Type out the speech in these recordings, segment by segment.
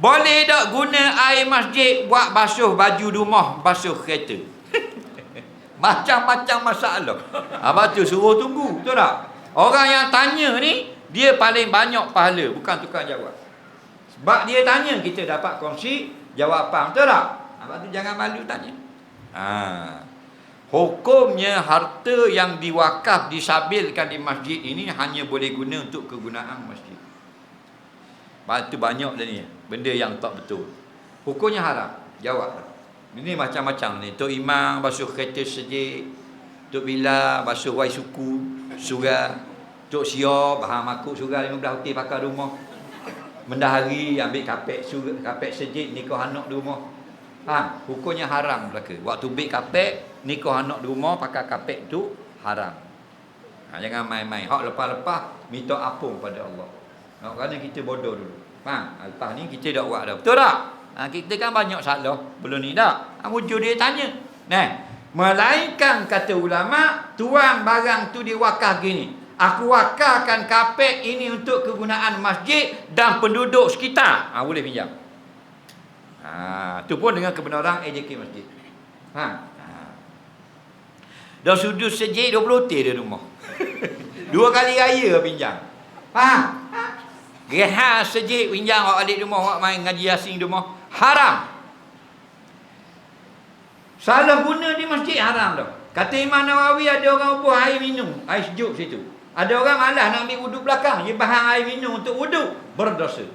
Boleh tak guna air masjid buat basuh baju rumah, basuh kereta? Macam-macam masalah. Abang tu suruh tunggu, betul tak? Orang yang tanya ni, dia paling banyak pahala, bukan tukang jawab. Sebab dia tanya, kita dapat kongsi jawapan, betul tak? Abang tu jangan malu tanya. Ha. Hukumnya harta yang diwakaf disabilkan di masjid ini hanya boleh guna untuk kegunaan masjid. Batu banyak dah ni. Benda yang tak betul. Hukumnya haram. Jawab. Ini macam-macam ni. Tok Imam basuh kereta sejik. Tok Bila basuh wai suku. Surah. Tok Sia bahan makuk surah 15 hoti pakai rumah. Mendahari ambil kapek surah, kapek sejik nikah anak di rumah. Ha, hukumnya haram belaka. Waktu bik kapek, nikah anak di rumah pakai kapek tu haram. Ha, jangan main-main. Hak lepas-lepas minta apung pada Allah. Ha, kerana kita bodoh dulu. Ha, lepas ni kita dah buat dah. Betul tak? Ha, kita kan banyak salah. Belum ni tak? Ha, wujud dia tanya. Nah, melainkan kata ulama, tuan barang tu diwakaf gini. Aku wakalkan kapek ini untuk kegunaan masjid dan penduduk sekitar. Ha, boleh pinjam. Ha, tu pun dengan kebenaran AJK masjid. Ha. ha. Dah sudut sejik 20 hotel dia rumah. Dua kali raya pinjam. Faham? Rehat sejik pinjam orang alik rumah, orang main ngaji asing rumah. Haram. Salah guna di masjid haram dah. Kata Imam Nawawi ada orang buah air minum, air sejuk situ. Ada orang malas nak ambil wuduk belakang, dia bahan air minum untuk wuduk, berdosa.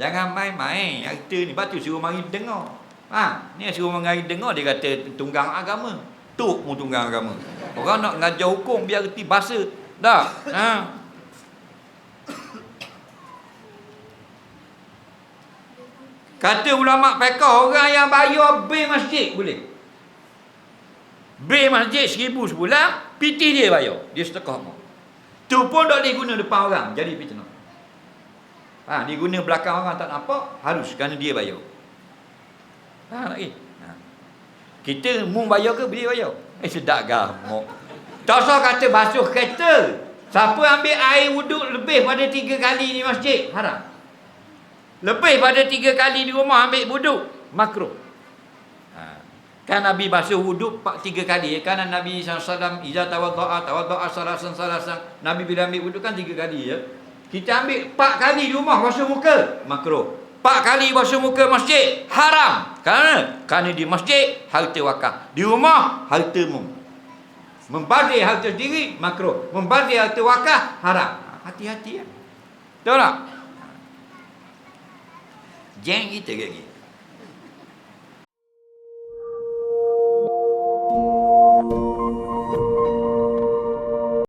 Jangan main-main harta ni. Tu suruh mari dengar. Ha, ni suruh mari dengar dia kata tunggang agama. Tuk mu tunggang agama. Orang nak ngajar hukum biar reti bahasa. Dah. Ha. Kata ulama fiqh orang yang bayar bil masjid boleh. Bil masjid seribu sebulan, piti dia bayar. Dia sedekah mau. Tu pun tak boleh guna depan orang. Jadi fitnah. Ha, dia guna belakang orang tak nampak, harus kerana dia bayar. Ha, lagi. Ha. Kita mu bayar ke dia bayar? Eh sedap gamuk. Tak usah kata basuh kereta. Siapa ambil air wuduk lebih pada tiga kali di masjid, haram. Lebih pada tiga kali di rumah ambil wuduk, makruh. Ha. Kan Nabi basuh wuduk tiga kali. Kan Nabi SAW, Iza tawadda'a, tawadda'a salasan salasan. Nabi bila ambil wuduk kan tiga kali ya. Kita ambil empat kali di rumah basuh muka, makruh. Empat kali basuh muka masjid, haram. Kerana? Kerana di masjid, harta wakaf. Di rumah, harta mum. Membazir harta sendiri, makruh. Membazir harta wakaf, haram. Hati-hati ya. Tahu tak? Jeng kita lagi.